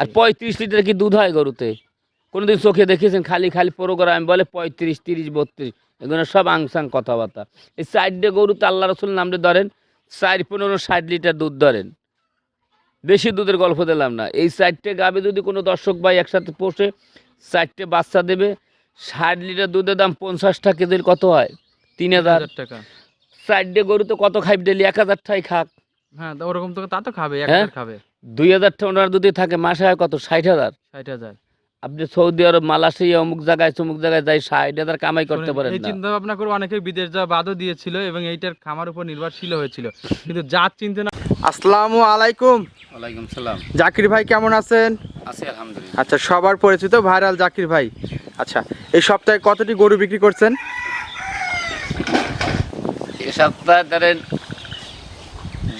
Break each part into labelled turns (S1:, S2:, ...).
S1: আর পঁয়ত্রিশ লিটার কি দুধ হয় গরুতে? কোনোদিন চোখে দেখেছেন? খালি খালি প্রোগ্রাম বলে পঁয়ত্রিশ তিরিশ বত্রিশ। এগুলো সব আংসাং কথাবার্তা। এই সাইডে গরুতে আল্লাহ রসুল নামটা ধরেন চার পনেরো ষাট লিটার দুধ ধরেন। বেশি দুধের গল্প দিলাম না। এই চারটে গাবে যদি কোনো দর্শক ভাই একসাথে পোষে চারটে বাচ্চা দেবে ষাট লিটার দুধের দাম পঞ্চাশটা কেজির কত হয়? তিন হাজার।
S2: টাকা।
S1: চারটে গরুতে কত খাইব ডেলি এক হাজার টাই খাক।
S2: হ্যাঁ তো ওরকম তো তা তো খাবে এক
S1: হ্যাঁ?
S2: হাজার খাবে।
S1: দুই হাজার টাকা ওনার যদি থাকে মাসে হয় কত? ষাট হাজার?
S2: ষাট হাজার।
S1: আপনি সৌদি আরব মালয়েশিয়া অমুক জায়গায় তমুক জায়গায় যাই ষাট হাজার কামাই করতে পারেন
S2: এই চিন্তা ভাবনা করে অনেকে বিদেশ যাওয়া বাদও দিয়েছিল এবং এইটার খামার উপর নির্ভরশীল হয়েছিল। কিন্তু জাত চিনতে না আসসালামু আলাইকুম।
S1: ওয়ালাইকুম সালাম।
S2: জাকির ভাই কেমন আছেন?
S1: আছি আলহামদুলিল্লাহ।
S2: আচ্ছা সবার পরিচিত ভাইরাল জাকির ভাই। আচ্ছা এই সপ্তাহে কতটি গরু বিক্রি করছেন?
S1: এ সপ্তাহে ধরেন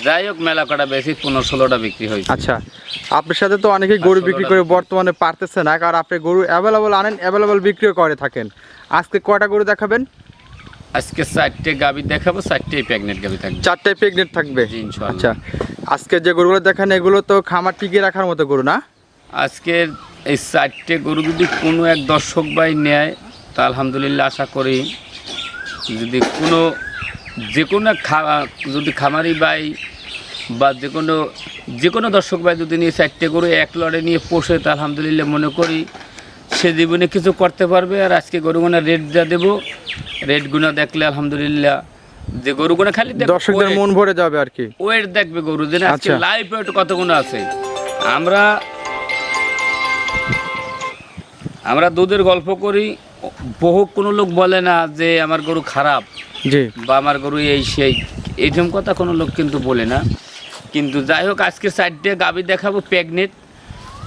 S1: যাই হোক মেলা কটা বেশি পনেরো ষোলোটা বিক্রি হয়েছে।
S2: আচ্ছা আপনার সাথে তো অনেকেই গরু বিক্রি করে বর্তমানে পারতেছে না কারণ আপনি গরু অ্যাভেলেবল আনেন অ্যাভেলেবল বিক্রিও করে থাকেন। আজকে কয়টা গরু দেখাবেন?
S1: আজকে চারটে গাবি দেখাবো চারটে প্রেগনেন্ট গাবি থাকবে।
S2: চারটে প্রেগনেন্ট থাকবে। আচ্ছা আজকে যে গরুগুলো দেখেন এগুলো তো খামার টিকিয়ে রাখার মতো গরু না?
S1: আজকের এই চারটে গরু যদি কোনো এক দর্শক ভাই নেয় তা আলহামদুলিল্লাহ আশা করি যদি কোনো যে কোনো খা- যদি খামারি ভাই বা যে কোনো যে কোনো দর্শক ভাই যদি নিয়ে চারটে গরু এক লড়ে নিয়ে পোষে তা আলহামদুলিল্লাহ মনে করি সে জীবনে কিছু করতে পারবে। আর আজকে গরুগুনা রেট যা দেবো রেটগুলো দেখলে আলহামদুলিল্লাহ যে গরুগুনা খালি
S2: দর্শকদের মন ভরে যাবে আর কি।
S1: ওয়েট দেখবে গরু যে আজকে। লাইভ ওয়েট কতগুলো আছে। আমরা আমরা দুধের গল্প করি। বহু কোনো লোক বলে না যে আমার গরু খারাপ
S2: জি।
S1: বা আমার গরু এই সেই এইরকম কথা কোনো লোক কিন্তু বলে না। কিন্তু যাই হোক আজকে চারটে গাবি দেখাবো প্রেগনেন্ট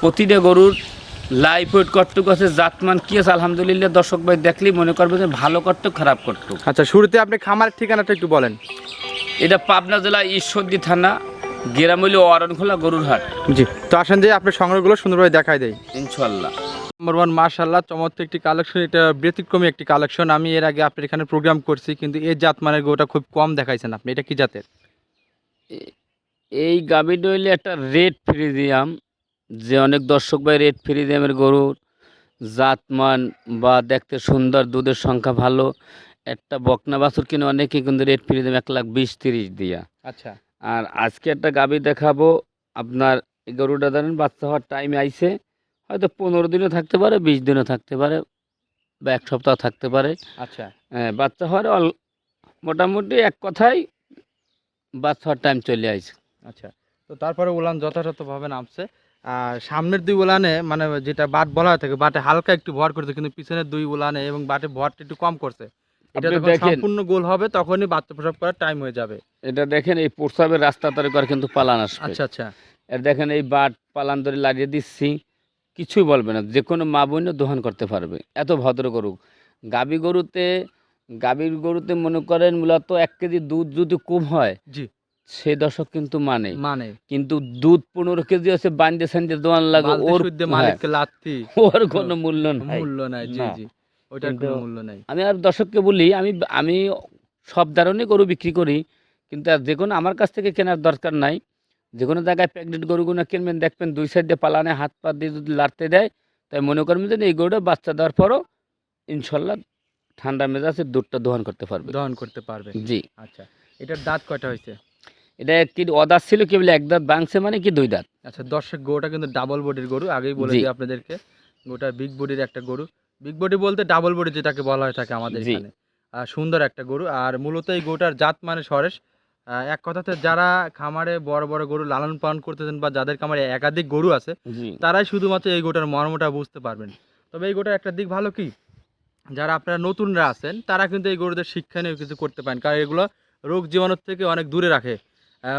S1: প্রতিটা গরুর লাইফ ওয়েট কটটুক আছে জাতমান কি আছে আলহামদুলিল্লাহ দর্শক ভাই দেখলেই মনে করবে যে ভালো কটটুক খারাপ কটটুক।
S2: আচ্ছা শুরুতে আপনি খামারের ঠিকানাটা একটু বলেন।
S1: এটা পাবনা জেলা ঈশ্বরদী থানা গেরামলি অরণখোলা গরুর হাট।
S2: জি তো আসেন যে আপনার সংগ্রহগুলো সুন্দরভাবে দেখাই দেয়
S1: ইনশাল্লাহ
S2: নম্বর ওয়ান মার্শাল্লাহ চমৎকার একটি কালেকশন এটা ব্যতিক্রমী একটি কালেকশন আমি এর আগে আপনার এখানে প্রোগ্রাম করছি কিন্তু এই জাত মানের গরুটা খুব কম দেখাইছেন আপনি। এটা কি জাতের?
S1: এই গাভীটা হইলে একটা রেড ফ্রিজিয়াম যে অনেক দর্শক ভাই রেড ফ্রিজিয়ামের গরুর জাতমান বা দেখতে সুন্দর দুধের সংখ্যা ভালো। একটা বকনা বাছুর কিনে অনেকে কিন্তু রেড ফ্রিজিয়াম এক লাখ বিশ তিরিশ দিয়া।
S2: আচ্ছা।
S1: আর আজকে একটা গাভী দেখাবো আপনার এই গরুটা ধরেন বাচ্চা হওয়ার টাইমে আইছে হয়তো পনেরো দিনও থাকতে পারে বিশ দিনও থাকতে পারে বা এক সপ্তাহ থাকতে পারে।
S2: আচ্ছা।
S1: হ্যাঁ, বাচ্চা হওয়ার মোটামুটি এক কথায় বাচ্চা হওয়ার টাইম চলে আসছে
S2: আচ্ছা তো তারপরে উলান যথাযথভাবে নামছে। আর সামনের দুই উলানে মানে যেটা বাট বলা থাকে বাটে হালকা একটু ভর করছে কিন্তু পিছনের দুই উলানে এবং বাটে ভরটা একটু কম করছে। এটা যখন সম্পূর্ণ গোল হবে তখনই বাচ্চা প্রসব করার টাইম হয়ে যাবে।
S1: এটা দেখেন এই প্রস্রাবের রাস্তা তারে করে কিন্তু পালান আসবে।
S2: আচ্ছা আচ্ছা।
S1: আর দেখেন এই বাট পালান ধরে লাগিয়ে দিচ্ছি। কিছুই বলবে না যে কোনো মা বোনও দোহন করতে পারবে। এত ভদ্র গরু। গাবি গরুতে গাভীর গরুতে মনে করেন মূলত এক কেজি দুধ যদি কম হয় সেই দশক কিন্তু মানে
S2: মানে।
S1: কিন্তু দুধ পনেরো কেজি আছে বান্ধে সান্ধে দোয়ান লাগে ওর হ্যাঁ,
S2: মালিককে লাত্তি।
S1: ওর কোনো মূল্য নাই।
S2: মূল্য নাই জি জি। ওইটার কোনো মূল্য নাই।
S1: আমি আর দর্শককে বলি আমি আমি সব ধরনের গরু বিক্রি করি কিন্তু আর যে কোনো আমার কাছ থেকে কেনার দরকার নাই। যে কোনো জায়গায় প্যাকেট গরুগুলো কিনবেন দেখবেন দুই সাইডে পালানে হাত পা দিয়ে যদি লাড়তে দেয় তাই মনে করবেন যে এই গরুটা বাচ্চা দেওয়ার পরও ইনশাল্লাহ ঠান্ডা মেজাজে দুধটা দোহন করতে পারবে।
S2: দহন করতে পারবে।
S1: জি।
S2: আচ্ছা এটার দাঁত কয়টা হয়েছে?
S1: এটা কি অদাত ছিল কি বলে? এক দাঁত বাংছে মানে কি দুই দাঁত?
S2: আচ্ছা দর্শক গরুটা কিন্তু ডাবল বডির গরু। আগেই বলে দিই আপনাদেরকে গোটা বিগ বডির একটা গরু। বিগ বডি বলতে ডাবল বডি যেটাকে বলা হয়ে থাকে আমাদের। এখানে। আর সুন্দর একটা গরু। আর মূলত এই গরুটার জাত মানে সরেশ। এক কথাতে যারা খামারে বড় বড় গরু লালন পালন করতেছেন বা যাদের খামারে একাধিক গরু আছে তারাই শুধুমাত্র এই গোটার মর্মটা বুঝতে পারবেন। তবে এই গোটার একটা দিক ভালো কি? যারা আপনারা নতুনরা আছেন তারা কিন্তু এই গরুদের শিক্ষা নিয়ে কিছু করতে পারেন। কারণ এগুলো রোগ জীবাণুর থেকে অনেক দূরে রাখে।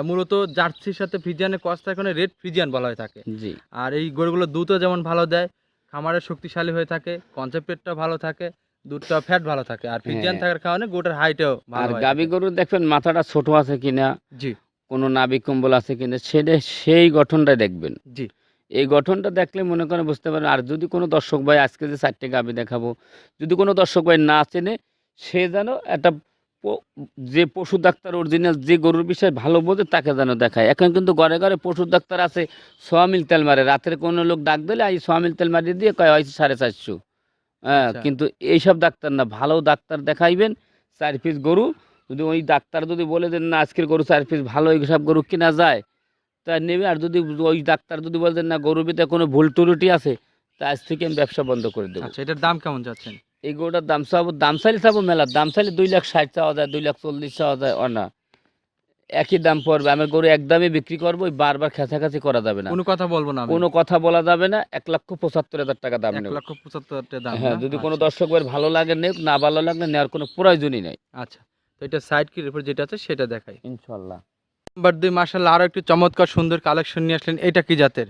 S2: মূলত জার্সির সাথে ফ্রিজিয়ানের কস্তা এখানে রেড ফ্রিজিয়ান বলা হয়ে থাকে।
S1: জি।
S2: আর এই গরুগুলো দুধও যেমন ভালো দেয় খামারের শক্তিশালী হয়ে থাকে কনসেপ্টেরটা ভালো থাকে দুধটা ফ্যাট ভালো থাকে। আর ফ্রিজিয়ান
S1: হ্যাঁ।
S2: থাকার কারণে গোটার হাইটও
S1: আর গাবি গরু দেখবেন মাথাটা ছোট আছে কিনা
S2: জি।
S1: কোনো নাবি কম্বল আছে কিনা সেটা সেই গঠনটা দেখবেন।
S2: জি।
S1: এই গঠনটা দেখলে মনে করেন বুঝতে পারেন আর যদি কোনো দর্শক ভাই আজকে যে চারটে গাবি দেখাবো যদি কোনো দর্শক ভাই না চেনে সে যেন একটা যে পশু ডাক্তার অরিজিনাল যে গরুর বিষয়ে ভালো বোঝে তাকে যেন দেখায়। এখন কিন্তু ঘরে ঘরে পশু ডাক্তার আছে সোয়ামিল তেল মারে। রাতের কোনো লোক ডাক দিলে এই সোয়ামিল তেল মারিয়ে দিয়ে কয় হয়েছে সাড়ে চারশো। হ্যাঁ
S2: আচ্ছা।
S1: কিন্তু এইসব ডাক্তার না ভালো ডাক্তার দেখাইবেন চার পিস গরু। যদি ওই ডাক্তার যদি বলে দেন না আজকের গরু চার পিস ভালো এইসব গরু কিনা যায়? তা নেবে। আর যদি ওই ডাক্তার যদি বলে বলেন না গরুর ভিতরে কোনো ভুল টুরুটি আছে তা আজ থেকে আমি ব্যবসা বন্ধ করে দেবো।
S2: আচ্ছা এটার দাম কেমন যাচ্ছেন?
S1: এই গরুটার দাম চাবো দাম চাইলে চাবো মেলা দাম চাইলে দুই লাখ ষাট চাওয়া যায় দুই লাখ চল্লিশ চাওয়া যায় ও না। একই দাম পড়বে আমার গরু একদমই বিক্রি করব বারবার খেঁচাখাচি করা যাবে না।
S2: কোনো কথা বলব না
S1: কোনো কথা বলা যাবে না এক লক্ষ পঁচাত্তর হাজার টাকা দাম
S2: এক লক্ষ পঁচাত্তর হাজার দাম
S1: হ্যাঁ যদি কোনো
S2: আচ্ছা।
S1: দর্শকের ভালো লাগে নেক না ভালো লাগলে নেওয়ার কোনো প্রয়োজনই নেই।
S2: আচ্ছা তো এটা সাইড কির উপর যেটা আছে সেটা দেখাই।
S1: ইনশাল্লাহ।
S2: নাম্বার দুই মার্শাল্লাহ আরও একটু চমৎকার সুন্দর কালেকশন নিয়ে আসলেন এটা কি জাতের?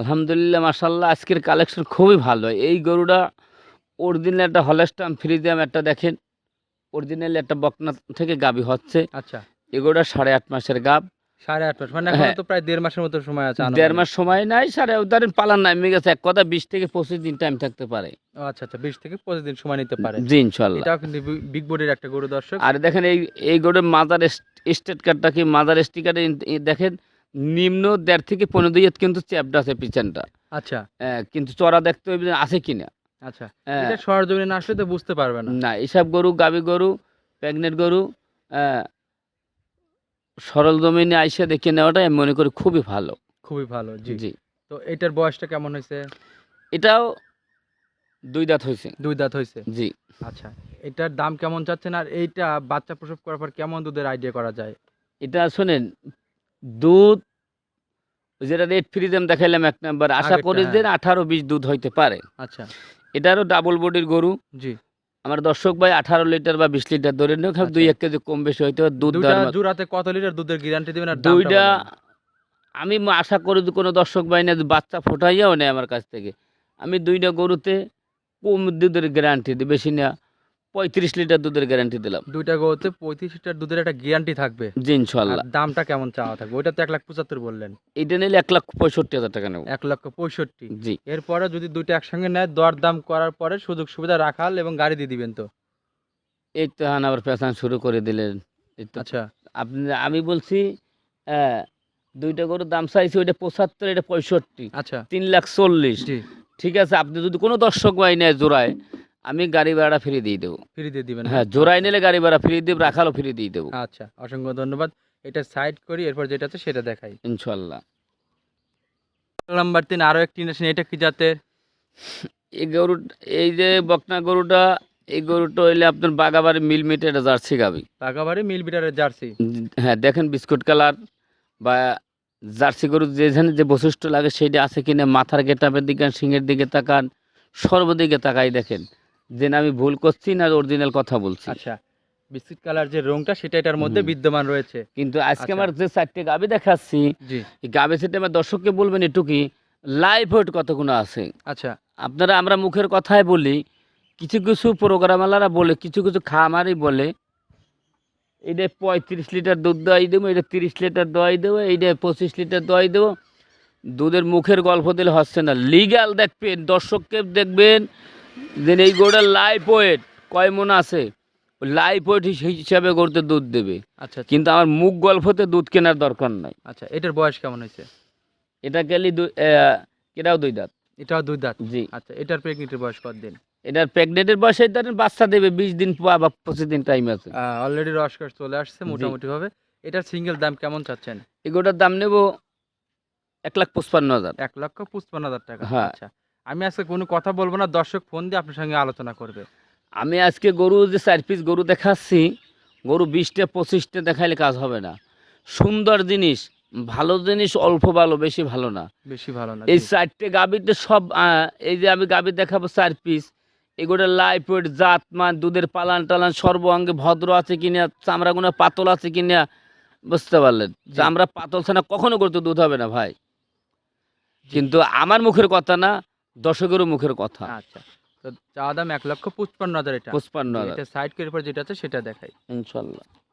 S1: আলহামদুলিল্লাহ মাসাল্লাহ আজকের কালেকশন খুবই ভালো। এই গরুটা অরিজিনাল একটা হলেস্টাম ফ্রিজিয়াম একটা দেখেন অরিজিনাল একটা বকনা থেকে গাবি হচ্ছে।
S2: আচ্ছা।
S1: এগুলোটা সাড়ে আট মাসের গাব।
S2: সাড়ে আট মাস মানে এখন
S1: হ্যাঁ।
S2: তো প্রায় দেড় মাসের মতো সময় আছে
S1: দেড় মাস সময় নাই সাড়ে ধরেন পালান নামে গেছে এক কথা বিশ থেকে পঁচিশ দিন টাইম থাকতে পারে।
S2: আচ্ছা আচ্ছা বিশ থেকে পঁচিশ দিন সময় নিতে পারে।
S1: জি ইনশাল্লাহ
S2: এটাও কিন্তু বিগ একটা গরু দর্শক।
S1: আর দেখেন এই এই গরুর মাদার স্টেট কার্ডটা কি? মাদার স্টিকারে দেখেন নিম্ন দেড় থেকে পনেরো দিয়ে কিন্তু চ্যাপটা আছে পিছনটা।
S2: আচ্ছা।
S1: কিন্তু চড়া দেখতে হবে আছে কিনা।
S2: আচ্ছা। এটা সরজমিনে না আসলে তো বুঝতে পারবে না।
S1: না এসব গরু গাবি গরু প্রেগনেন্ট গরু সরল জমিনে আইসা দেখে নেওয়াটা আমি মনে করি খুবই ভালো।
S2: খুবই ভালো জি।
S1: জি।
S2: তো এটার বয়সটা কেমন হয়েছে?
S1: এটাও দুই দাঁত হয়েছে।
S2: দুই দাঁত হয়েছে?
S1: জি।
S2: আচ্ছা এটার দাম কেমন চাচ্ছেন আর এইটা বাচ্চা প্রসব করার পর কেমন দুধের আইডিয়া করা যায়?
S1: এটা শোনেন দুধ যেটা রেড ফ্রিজেম দেখাইলাম এক নাম্বার আশা করি
S2: হ্যাঁ।
S1: যে আঠারো বিশ দুধ হইতে পারে।
S2: আচ্ছা।
S1: এটারও ডাবল বডির গরু।
S2: জি।
S1: আমার দর্শক ভাই আঠারো লিটার বা বিশ লিটার ধরে নিও দুই
S2: আচ্ছা।
S1: এক কেজি কম বেশি হইতে পারে দুধ
S2: জোড়াতে কত লিটার দুধের গ্যারান্টি দিবেন আর
S1: দুইটা আমি আশা করি যে কোনো দর্শক ভাই না বাচ্চা ফোটাইয়াও নেয় আমার কাছ থেকে। আমি দুইটা গরুতে কম দুধের গ্যারান্টি দিই বেশি না। পঁয়ত্রিশ লিটার দুধের গ্যারান্টি দিলাম।
S2: দুইটা গরুতে পঁয়ত্রিশ লিটার দুধের একটা গ্যারান্টি থাকবে।
S1: জি ইনশাল্লাহ
S2: দামটা কেমন চাওয়া থাকবে? ওইটা তো এক লাখ পঁচাত্তর বললেন।
S1: এটা নিলে এক লাখ পঁয়ষট্টি হাজার টাকা নেব।
S2: এক লক্ষ পঁয়ষট্টি।
S1: জি।
S2: এরপরে যদি দুইটা একসঙ্গে নেয় দর দাম করার পরে সুযোগ সুবিধা রাখাল এবং গাড়ি দিয়ে দিবেন তো?
S1: এই তো হান আবার পেছান শুরু করে দিলেন। এই তো
S2: আচ্ছা।
S1: আপনি আমি বলছি হ্যাঁ দুইটা গরুর দাম চাইছি ওইটা পঁচাত্তর এটা পঁয়ষট্টি।
S2: আচ্ছা।
S1: তিন লাখ চল্লিশ। ঠিক আছে আপনি যদি কোনো দর্শক ভাই নেয় জোড়ায় আমি গাড়ি ভাড়া ফ্রি দিয়ে দেবো।
S2: ফ্রি দিয়ে দিবেন
S1: হ্যাঁ জোড়ায় নিলে গাড়ি ভাড়া ফ্রি দেব রাখালও ফ্রি দিয়ে দেবো।
S2: আচ্ছা অসংখ্য ধন্যবাদ। এটা সাইড করি এরপর যেটা আছে সেটা দেখাই।
S1: ইনশাল্লাহ।
S2: নাম্বার তিন আরও একটি নেশন এটা কি জাতের?
S1: এই গরু এই যে বকনা গরুটা এই গরুটা হইলে আপনার বাগাবাড়ি মিল মিটে এটা জার্সি গাবি।
S2: বাগাবাড়ি মিল মিটারের জার্সি?
S1: হ্যাঁ দেখেন বিস্কুট কালার বা জার্সি গরু যেখানে যে বৈশিষ্ট্য লাগে সেইটা আছে কিনা মাথার গেটাপের দিকে সিংহের দিকে তাকান সর্বদিকে তাকাই দেখেন। যে না আমি ভুল করছি না অরিজিনাল কথা বলছি।
S2: আচ্ছা বিস্কিট কালার যে রংটা সেটা এটার মধ্যে বিদ্যমান রয়েছে।
S1: কিন্তু আজকে
S2: আচ্ছা।
S1: আমার যে চারটে গাবি দেখাচ্ছি গাবে সেটা আমার দর্শককে বলবেন একটু কি লাইভ ওয়েট কতগুলো আছে?
S2: আচ্ছা।
S1: আপনারা আমরা মুখের কথায় বলি কিছু কিছু প্রোগ্রামালারা বলে কিছু কিছু খামারই বলে এইটা পঁয়ত্রিশ লিটার দুধ দোয়াই দেবো এটা তিরিশ লিটার দোয়াই দেবো এইটা পঁচিশ লিটার দোয়াই দেবো। দুধের মুখের গল্প দিলে হচ্ছে না। লিগ্যাল দেখবেন দর্শককে দেখবেন যে এই গরুটার লাইফ ওয়েট কয় মন আছে? লাইফ ওয়েট হিসাবে গরুতে দুধ দেবে।
S2: আচ্ছা আচ্ছা,
S1: কিন্তু আমার মুখ গল্পতে দুধ কেনার দরকার নাই।
S2: আচ্ছা এটার বয়স কেমন হয়েছে?
S1: এটা গেলি এটাও দুই দাঁত।
S2: এটাও দুই দাঁত?
S1: জি।
S2: আচ্ছা এটার প্রেগনেন্টের বয়স কত দিন
S1: এটার প্রেগনেন্টের বয়সে ধরেন বাচ্চা দেবে বিশ দিন বা পঁচিশ দিন টাইম আছে।
S2: অলরেডি রসকস চলে আসছে মোটামুটি ভাবে এটার সিঙ্গেল দাম কেমন চাচ্ছেন?
S1: এগুলোটার দাম নেব এক লাখ পঁচপান্ন হাজার।
S2: এক লক্ষ পঁচপান্ন হাজার টাকা।
S1: হ্যাঁ।
S2: আচ্ছা। আমি আজকে কোনো কথা বলব না দর্শক ফোন দিয়ে আপনার সঙ্গে আলোচনা করবে।
S1: আমি আজকে গরু যে চার পিস গরু দেখাচ্ছি গরু বিশটা পঁচিশটা দেখাইলে কাজ হবে না। সুন্দর জিনিস ভালো জিনিস অল্প ভালো বেশি ভালো না।
S2: বেশি ভালো না
S1: এই চারটে গাবিতে সব এই যে আমি গাবি দেখাবো চার পিস এগুলো লাইফ ওয়েট জাত মান দুধের পালান টালান সর্বাঙ্গে ভদ্র আছে কিনা চামড়াগুলো পাতল আছে কিনা বুঝতে পারলেন। চামড়া পাতল ছানা কখনো করতে দুধ হবে না ভাই। কিন্তু আমার মুখের কথা না দর্শকেরও মুখের কথা।
S2: আচ্ছা। চা দাম এক লক্ষ পঁচপান্ন হাজার এটা।
S1: পঁচপান্ন হাজার।
S2: সাইড কেটে পর যেটা আছে সেটা দেখাই।
S1: ইনশাল্লাহ।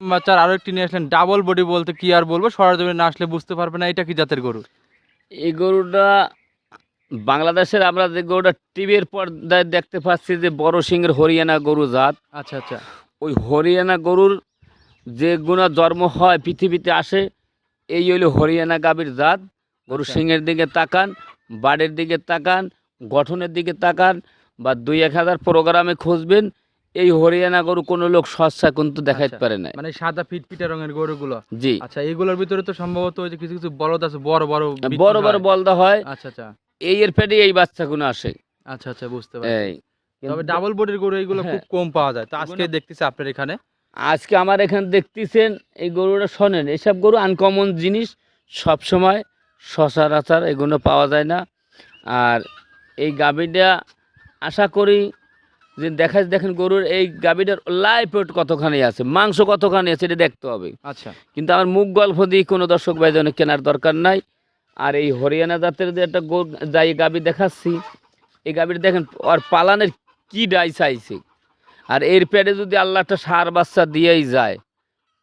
S2: বাচ্চার আরও একটি নিয়ে আসলেন ডাবল বডি বলতে কি আর বলব? সরজমিনে না আসলে বুঝতে পারবে না এটা কি জাতের গরু?
S1: এই গরুটা বাংলাদেশের আমরা যে গরুটা টিভির পর্দায় দেখতে পাচ্ছি যে বড় সিংহের হরিয়ানা গরু জাত।
S2: আচ্ছা আচ্ছা।
S1: ওই হরিয়ানা গরুর যে গুণা জন্ম হয় পৃথিবীতে আসে এই হইল হরিয়ানা গাভীর জাত। গরু
S2: আচ্ছা।
S1: সিংহের দিকে তাকান বাড়ির দিকে তাকান গঠনের দিকে তাকান বা দুই এক হাজার প্রোগ্রামে খুঁজবেন এই হরিয়ানা গরু কোনো লোক সস্তা কিন্তু দেখাইতে
S2: আচ্ছা।
S1: পারে না
S2: মানে সাদা ফিটফিটে রঙের গরুগুলো?
S1: জি।
S2: আচ্ছা এগুলোর ভিতরে তো সম্ভবত ওই যে কিছু কিছু বলদ আছে বড় বড়
S1: বড় বড়। বলদা হয়।
S2: আচ্ছা আচ্ছা।
S1: এই এর পেটে এই বাচ্চাগুলো আসে।
S2: আচ্ছা আচ্ছা বুঝতে পারছি। তবে ডাবল বডির গরু এগুলো
S1: হ্যাঁ।
S2: খুব কম পাওয়া যায়। তো আজকে দেখতেছি আপনার এখানে।
S1: আজকে আমার এখানে দেখতেছেন এই গরুটা শোনেন এসব গরু আনকমন জিনিস সব সময় সচরাচর এগুলো পাওয়া যায় না। আর এই গাভীটা আশা করি যে দেখা দেখেন গরুর এই গাভীটার লাইফ ওয়েট কতখানি আছে মাংস কতখানি আছে এটা দেখতে হবে।
S2: আচ্ছা।
S1: কিন্তু আমার মুখ গল্প দিয়ে কোনো দর্শক ভাই যেন কেনার দরকার নাই। আর এই হরিয়ানা জাতের যে একটা গো যাই গাভী দেখাচ্ছি এই গাভীটা দেখেন আর পালানের কি ডাই চাইছে। আর এর পেটে যদি আল্লাহ একটা সার বাচ্চা দিয়েই যায়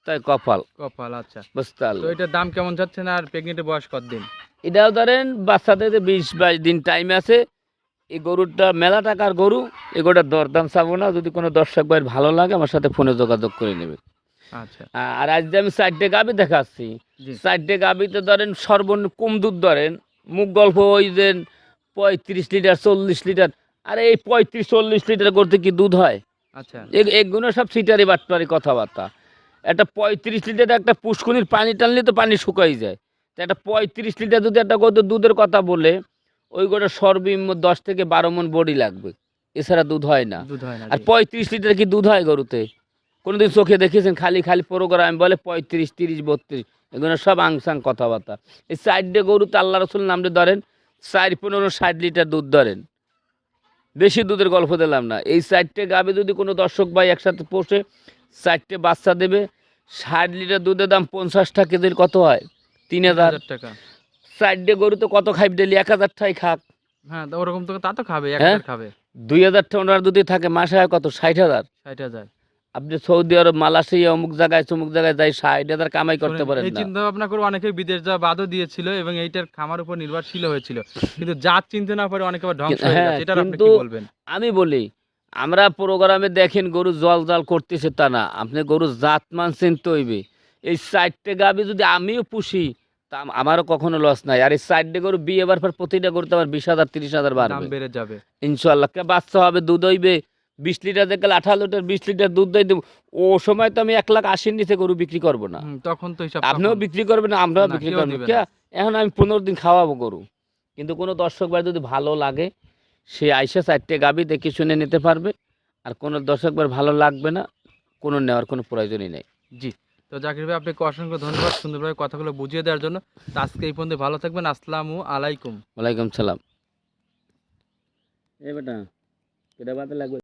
S1: তাই কপাল।
S2: কপাল আচ্ছা।
S1: বুঝতে
S2: তো। এটার দাম কেমন যাচ্ছে না আর প্রেগনেন্টের বয়স কত দিন
S1: এটাও ধরেন বাচ্চাদের যে বিশ বাইশ দিন টাইম আছে এই গরুটা মেলা টাকার গরু এই গরুটার দরদাম চাবো না। যদি কোনো দর্শক ভাইয়ের ভালো লাগে আমার সাথে ফোনে যোগাযোগ করে নেবে।
S2: আচ্ছা।
S1: আর আজ আমি চারটে গাভি দেখাচ্ছি চারটে গাভিতে ধরেন সর্বনিম্ন কম দুধ ধরেন মুখ গল্প ওই যে পঁয়ত্রিশ লিটার চল্লিশ লিটার আরে এই পঁয়ত্রিশ চল্লিশ লিটার করতে কি দুধ হয়?
S2: আচ্ছা।
S1: এগুলো সব সিটারি বাটপারি কথাবার্তা। একটা পঁয়ত্রিশ লিটার একটা পুষ্কুনির পানি টানলে তো পানি শুকাই যায়। তা একটা পঁয়ত্রিশ লিটার যদি একটা গরু দুধের কথা বলে ওই গোটা সর্বনিম্ন দশ থেকে বারো মন বডি লাগবে। এছাড়া দুধ হয় না। আর পঁয়ত্রিশ লিটার কি দুধ হয় গরুতে? কোনোদিন চোখে দেখেছেন? খালি খালি প্রোগ্রাম বলে পঁয়ত্রিশ তিরিশ বত্রিশ এগুলো সব আংসাং কথাবার্তা। এই চারটে গরুতে আল্লাহ রসুল নামটা ধরেন চার পনেরো ষাট লিটার দুধ ধরেন। বেশি দুধের গল্প দিলাম না। এই চারটে গাবে যদি কোনো দর্শক ভাই একসাথে পোষে চারটে বাচ্চা দেবে ষাট লিটার দুধের দাম পঞ্চাশটা কেজির কত হয়? তিন হাজার
S2: টাকা।
S1: চারটে গরু তো কত খাইব ডেলি এক হাজার টাই খাক।
S2: হ্যাঁ তো ওরকম তো তা তো খাবে এক
S1: হ্যাঁ?
S2: হাজার খাবে।
S1: দুই হাজার টাকা ওনার যদি থাকে মাসে হয় কত? ষাট হাজার?
S2: ষাট হাজার।
S1: আপনি সৌদি আরব মালয়েশিয়া অমুক জায়গায় তমুক জায়গায় যাই ষাট হাজার কামাই করতে পারেন
S2: এই চিন্তা ভাবনা করে অনেকে বিদেশ যাওয়া বাদও দিয়েছিল এবং এইটার খামার উপর নির্ভরশীল হয়েছিল। কিন্তু জাত চিনতে না পারে অনেকে আবার ধ্বংস হয়ে
S1: হ্যাঁ,
S2: গেছে এটার আপনি কি বলবেন?
S1: আমি বলি আমরা প্রোগ্রামে দেখেন গরু জল জল করতেছে তা না। আপনি গরু জাত মান চিনতে হইবে। এই চারটে গাবি যদি আমিও পুষি তা আমারও কখনো লস নাই। আর এই চারটে গরু বিয়ে এবার পর প্রতিটা গরুতে আমার বিশ হাজার তিরিশ হাজার বাড়বে।
S2: বেড়ে যাবে।
S1: ইনশাল্লাহ কে বাচ্চা হবে দুধ হইবে বিশ লিটার দেখলে আঠারো লিটার বিশ লিটার দুধ দিয়ে দেবো। ও সময় তো আমি এক লাখ আশির নিচে গরু বিক্রি করব না।
S2: তখন তো
S1: আপনিও বিক্রি করবেন আমরাও বিক্রি করব। কে? এখন আমি পনেরো দিন খাওয়াবো গরু। কিন্তু কোনো দর্শক ভাই যদি ভালো লাগে সে আইসা চারটে গাবি দেখে শুনে নিতে পারবে। আর কোনো দর্শক ভাই ভালো লাগবে না কোনো নেওয়ার কোনো প্রয়োজনই নেই।
S2: জি। তো জাকির ভাই আপনাকে অসংখ্য ধন্যবাদ সুন্দরভাবে কথাগুলো বুঝিয়ে দেওয়ার জন্য। তো আজকে এই পর্যন্ত ভালো থাকবেন। আসসালামু আলাইকুম।
S1: ওয়ালাইকুম সালাম। এ বেটা কেটা বাদে লাগবে।